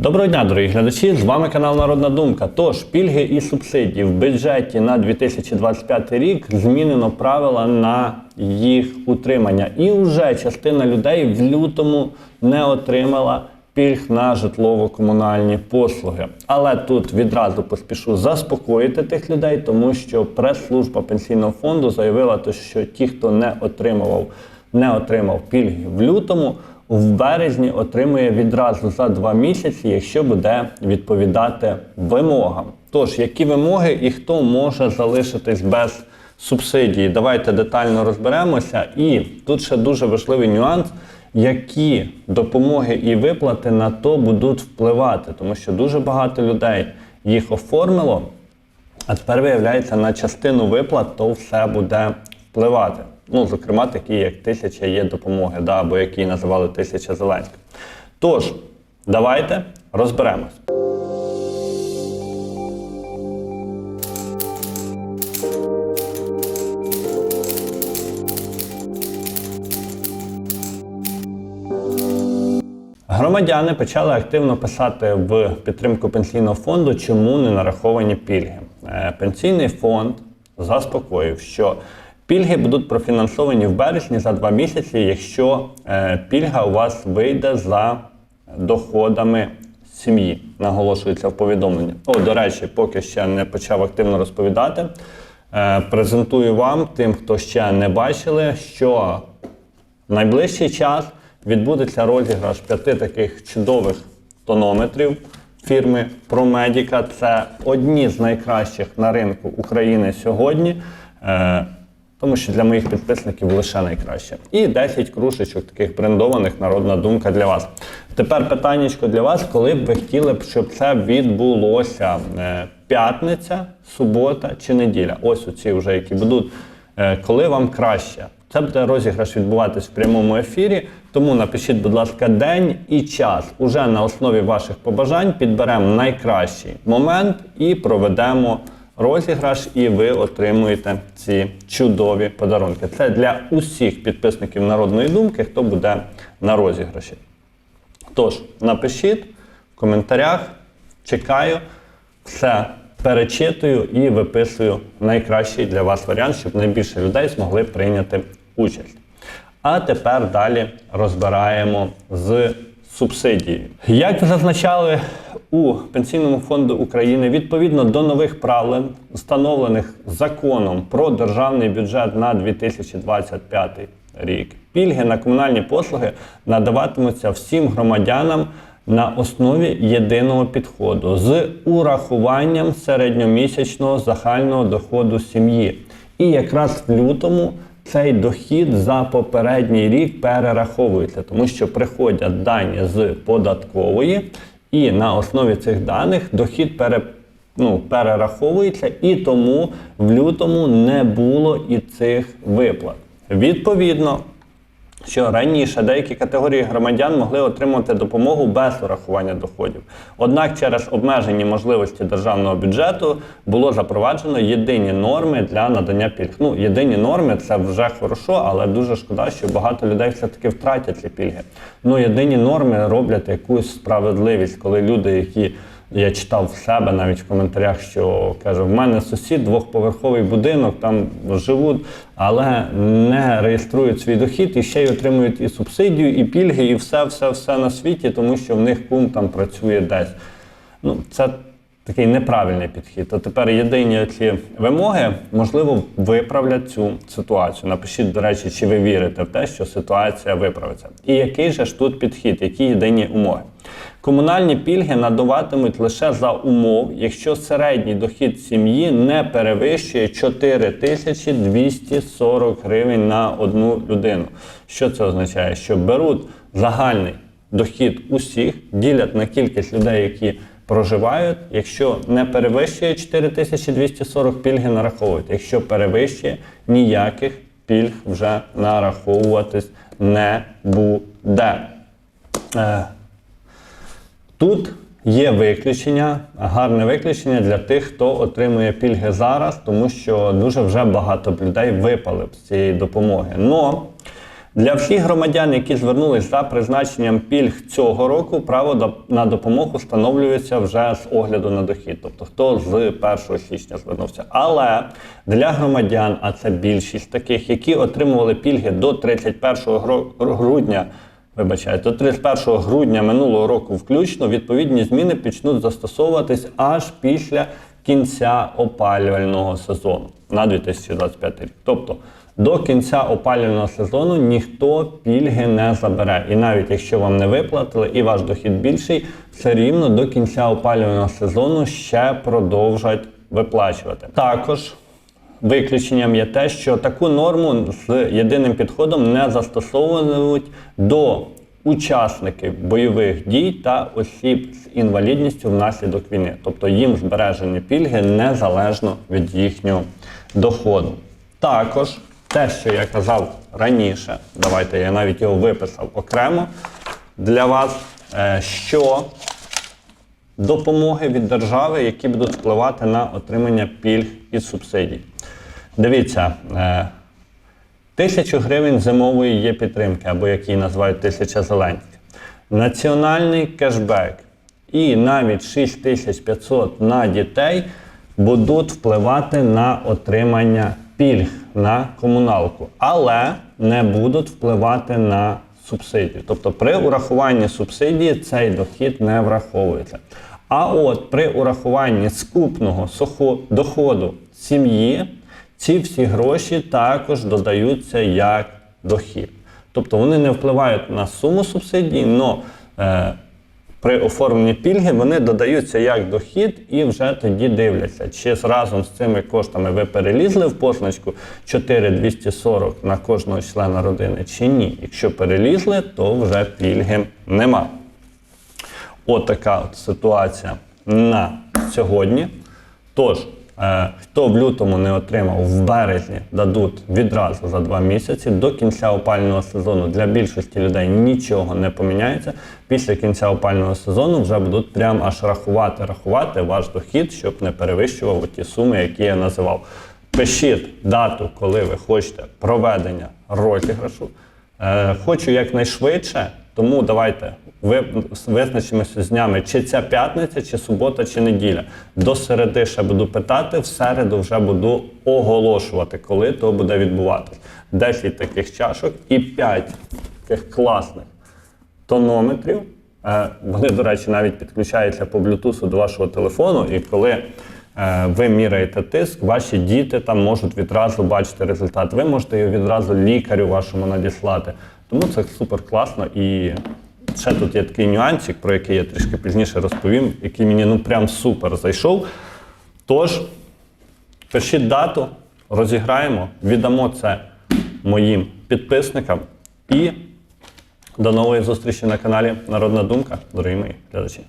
Доброго дня, дорогі глядачі! З вами канал Народна Думка. Тож, пільги і субсидії в бюджеті на 2025 рік змінено правила на їх утримання. І вже частина людей в лютому не отримала пільг на житлово-комунальні послуги. Але тут відразу поспішу заспокоїти тих людей, тому що прес-служба пенсійного фонду заявила, що ті, хто не отримував, не отримав пільги в лютому в березні отримує відразу за два місяці, якщо буде відповідати вимогам. Тож, які вимоги і хто може залишитись без субсидії? Давайте детально розберемося. І тут ще дуже важливий нюанс, які допомоги і виплати на то будуть впливати, тому що дуже багато людей їх оформило. А тепер виявляється, на частину виплат то все буде впливати. Ну, зокрема, такі, як тисяча є допомоги, да, або які називали тисяча Зеленська. Тож, давайте розберемось. Громадяни почали активно писати в підтримку пенсійного фонду, чому не нараховані пільги. Е, Пенсійний фонд заспокоїв, що пільги будуть профінансовані в березні за два місяці, якщо е, пільга у вас вийде за доходами сім'ї. Наголошується в повідомленні. О, до речі, поки ще не почав активно розповідати. е, Презентую вам тим, хто ще не бачили, що в найближчий час відбудеться розіграш п'яти таких чудових тонометрів фірми ProMedica. Це одні з найкращих на ринку України сьогодні. Тому що для моїх підписників лише найкраще. І 10 кружечок таких брендованих народна думка для вас. Тепер питаннячко для вас, коли б ви хотіли б, щоб це відбулося Е, п'ятниця, субота чи неділя. Ось оці вже які будуть. Е, Коли вам краще? Це буде розіграш відбуватись в прямому ефірі. Тому напишіть, будь ласка, день і час. Уже на основі ваших побажань підберемо найкращий момент і проведемо розіграш, і ви отримуєте ці чудові подарунки. Це для усіх підписників народної думки, хто буде на розіграші. Тож, напишіть в коментарях, чекаю, все перечитую і виписую найкращий для вас варіант, щоб найбільше людей змогли прийняти участь. А тепер далі розбираємо з субсидією. Як зазначали у Пенсійному фонду України, відповідно до нових правил, встановлених законом про державний бюджет на 2025 рік, пільги на комунальні послуги надаватимуться всім громадянам на основі єдиного підходу з урахуванням середньомісячного загального доходу сім'ї. І якраз в лютому цей дохід за попередній рік перераховується, тому що приходять дані з податкової, і на основі цих даних дохід пере, ну, перераховується, і тому в лютому не було і цих виплат. Відповідно, що раніше деякі категорії громадян могли отримати допомогу без урахування доходів. Однак через обмежені можливості державного бюджету було запроваджено єдині норми для надання пільг. Ну, єдині норми це вже хорошо, але дуже шкода, що багато людей все-таки втратять ці пільги. Ну, єдині норми роблять якусь справедливість, коли люди, які я читав в себе навіть в коментарях, що каже: в мене сусід, двохповерховий будинок, там живуть, але не реєструють свій дохід і ще й отримують і субсидію, і пільги, і все, все, все на світі, тому що в них кум там працює десь. Ну, це такий неправильний підхід. То тепер єдині ці вимоги, можливо, виправлять цю ситуацію. Напишіть, до речі, чи ви вірите в те, що ситуація виправиться. І який же ж тут підхід, які єдині умови? Комунальні пільги надаватимуть лише за умов, якщо середній дохід сім'ї не перевищує 4240 гривень на одну людину. Що це означає? Що беруть загальний дохід усіх, ділять на кількість людей, які проживають. Якщо не перевищує 4240 пільги нараховують. Якщо перевищує, ніяких пільг вже нараховуватись не буде. Е, Тут є виключення, гарне виключення для тих, хто отримує пільги зараз, тому що дуже вже багато людей випали з цієї допомоги. Но Для всіх громадян, які звернулись за призначенням пільг цього року, право на допомогу встановлюється вже з огляду на дохід, тобто хто з 1 січня звернувся. Але для громадян, а це більшість таких, які отримували пільги до 31 гро- грудня. Вибачайте, до 31 грудня минулого року включно відповідні зміни почнуть застосовуватись аж після кінця опалювального сезону на 2025 рік. Тобто до кінця опалювального сезону ніхто пільги не забере. І навіть якщо вам не виплатили і ваш дохід більший, все рівно до кінця опалювального сезону ще продовжать виплачувати. Також Виключенням є те, що таку норму з єдиним підходом не застосовують до учасників бойових дій та осіб з інвалідністю внаслідок війни. Тобто їм збережені пільги незалежно від їхнього доходу. Також те, що я казав раніше, давайте я навіть його виписав окремо для вас, е, що допомоги від держави, які будуть впливати на отримання пільг і субсидій. Дивіться, е, тисячу гривень зимової є підтримки, або як її називають тисяча зеленських. Національний кешбек і навіть 6500 на дітей будуть впливати на отримання пільг на комуналку, але не будуть впливати на субсидію. Тобто при урахуванні субсидії цей дохід не враховується. А от при урахуванні скупного доходу сім'ї ці всі гроші також додаються як дохід. Тобто вони не впливають на суму субсидії, але при оформленні пільги вони додаються як дохід і вже тоді дивляться, чи разом з цими коштами ви перелізли в позначку 4240 на кожного члена родини, чи ні. Якщо перелізли, то вже пільги нема. Отака от ситуація на сьогодні. Тож, хто в лютому не отримав, в березні дадуть відразу за два місяці. До кінця опального сезону для більшості людей нічого не поміняється. Після кінця опального сезону вже будуть прям аж рахувати, рахувати ваш дохід, щоб не перевищував ті суми, які я називав. Пишіть дату, коли ви хочете проведення розіграшу. Е, хочу якнайшвидше, тому давайте визначимося з днями, чи ця п'ятниця, чи субота, чи неділя. До середи ще буду питати, в середу вже буду оголошувати, коли то буде відбуватись. 10 таких чашок і 5 таких класних тонометрів. Е, Вони, до речі, навіть підключаються по Bluetooth до вашого телефону, і коли е, ви міряєте тиск, ваші діти там можуть відразу бачити результат. Ви можете його відразу лікарю вашому надіслати. Тому це супер класно. І ще тут є такий нюансик, про який я трішки пізніше розповім, який мені ну прям супер зайшов. Тож, пишіть дату, розіграємо, віддамо це моїм підписникам і до нової зустрічі на каналі Народна Думка, дорогі мої глядачі.